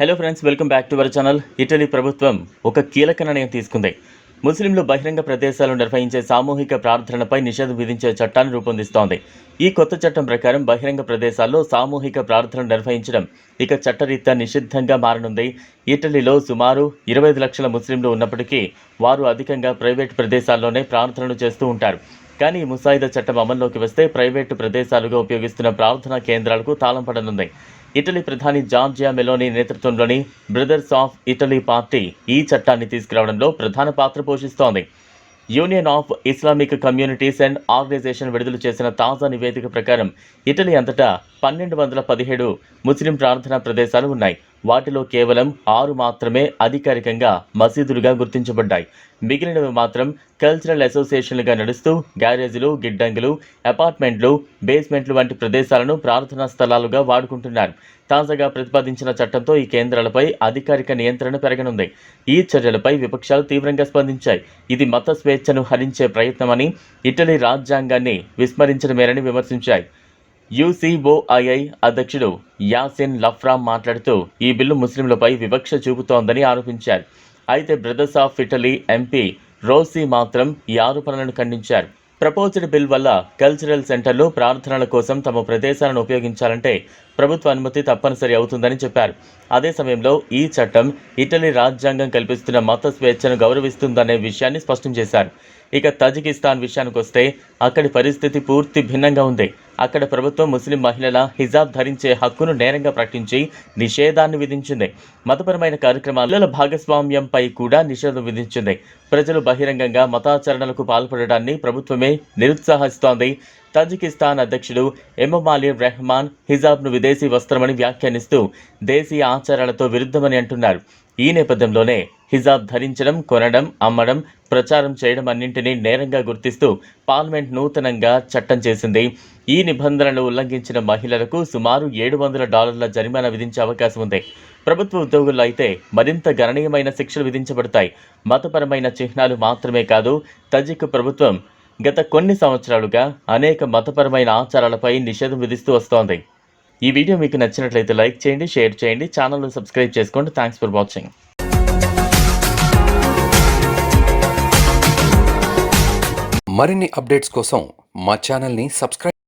Hello friends welcome back to our channel Italy ప్రభుత్వం ఒక కీలక నిర్ణయం తీసుకుంది. ముస్లింలు బహిరంగ ప్రదేశాలు నిర్వహించే సామూహిక ప్రార్థనలపై నిషేధం విధించే చట్టాన్ని రూపొందిస్తోంది. ఈ కొత్త చట్టం ప్రకారం బహిరంగ ప్రదేశాల్లో సామూహిక ప్రార్థనలు నిర్వహించడం ఇక చట్టరీత్యా నిషిద్ధంగా మారనుంది. ఇటలీలో సుమారు ఇరవై ఐదు లక్షల ముస్లింలు ఉన్నప్పటికీ వారు అధికంగా ప్రైవేట్ ప్రదేశాల్లోనే ప్రార్థనలు చేస్తూ ఉంటారు. కానీ ఈ ముసాయిదా చట్టం అమల్లోకి వస్తే ప్రైవేటు ప్రదేశాలుగా ఉపయోగిస్తున్న ప్రార్థనా కేంద్రాలకు తాళం పడనుంది. ఇటలీ ప్రధాని జార్జియా మెలోని నేతృత్వంలోని బ్రదర్స్ ఆఫ్ ఇటలీ పార్టీ ఈ చట్టాన్ని తీసుకురావడంలో ప్రధాన పాత్ర పోషిస్తోంది. Union of Islamic Communities and Organization విడుదల చేసిన తాజా నివేదిక ప్రకారం ఇటలీ అంతటా పన్నెండు వందల పదిహేడు ముస్లిం ప్రార్థనా ప్రదేశాలు ఉన్నాయి. వాటిలో కేవలం ఆరు మాత్రమే అధికారికంగా మసీదులుగా గుర్తించబడ్డాయి. మిగిలినవి మాత్రం కల్చరల్ అసోసియేషన్లుగా నడుస్తూ గ్యారేజీలు గిడ్డంగులు అపార్ట్మెంట్లు బేస్మెంట్లు వంటి ప్రదేశాలను ప్రార్థనా స్థలాలుగా వాడుకుంటున్నారు. తాజాగా ప్రతిపాదించిన చట్టంతో ఈ కేంద్రాలపై అధికారిక నియంత్రణ పెరగనుంది. ఈ చర్యలపై విపక్షాలు తీవ్రంగా స్పందించాయి. ఇది మత స్వేచ్ఛను హరించే ప్రయత్నమని ఇటలీ రాజ్యాంగాన్ని విస్మరించడమేనని విమర్శించాయి. యూసీఓఐఐ అధ్యక్షుడు యాసిన్ లఫ్రామ్ మాట్లాడుతూ ఈ బిల్లు ముస్లింలపై వివక్ష చూపుతోందని ఆరోపించారు. అయితే Brothers of Italy MP Rossi మాత్రం ఈ ఆరోపణలను ఖండించారు. ప్రపోజ్డ్ బిల్ వల్ల కల్చరల్ సెంటర్లు ప్రార్థనల కోసం తమ ప్రదేశాలను ఉపయోగించాలంటే ప్రభుత్వ అనుమతి తప్పనిసరి అవుతుందని చెప్పారు. అదే సమయంలో ఈ చట్టం ఇటలీ రాజ్యాంగం కల్పిస్తున్న మత స్వేచ్ఛను గౌరవిస్తుందనే విషయాన్ని స్పష్టం చేశారు. ఇక తజికిస్తాన్ విషయానికి వస్తే అక్కడి పరిస్థితి పూర్తి భిన్నంగా ఉంది. అక్కడ ప్రభుత్వం ముస్లిం మహిళల హిజాబ్ ధరించే హక్కును నేరంగా ప్రకటించి నిషేధాన్ని విధించింది. మతపరమైన కార్యక్రమాల భాగస్వామ్యంపై కూడా నిషేధం విధించింది. ప్రజలు బహిరంగంగా మతాచరణలకు పాల్పడడాన్ని ప్రభుత్వమే నిరుత్సాహిస్తోంది. తజికిస్తాన్ అధ్యక్షుడు ఎమమాలి రెహమాన్ హిజాబ్ను విదేశీ వస్త్రమని వ్యాఖ్యానిస్తూ దేశీయ ఆచారాలతో విరుద్ధమని అంటున్నారు. ఈ నేపథ్యంలోనే హిజాబ్ ధరించడం కొనడం అమ్మడం ప్రచారం చేయడం అన్నింటినీ నేరంగా గుర్తిస్తూ పార్లమెంట్ నూతనంగా చట్టం చేసింది. ఈ నిబంధనలు ఉల్లంఘించిన మహిళలకు సుమారు ఏడు వందల డాలర్ల జరిమానా విధించే అవకాశం ఉంది. ప్రభుత్వ ఉద్యోగుల్లో అయితే మరింత గణనీయమైన శిక్షలు విధించబడతాయి. మతపరమైన చిహ్నాలు మాత్రమే కాదు తజిక్ ప్రభుత్వం గత కొన్ని సంవత్సరాలుగా అనేక మతపరమైన ఆచారాలపై నిషేధం విధిస్తూ వస్తోంది. ఈ వీడియో మీకు నచ్చినట్లయితే లైక్ చేయండి షేర్ చేయండి ఛానల్ను సబ్స్క్రైబ్ చేసుకోండి. థ్యాంక్స్ ఫర్ వాచింగ్ మరిన్ని అప్డేట్స్ కోసం మా ఛానల్ని సబ్స్క్రైబ్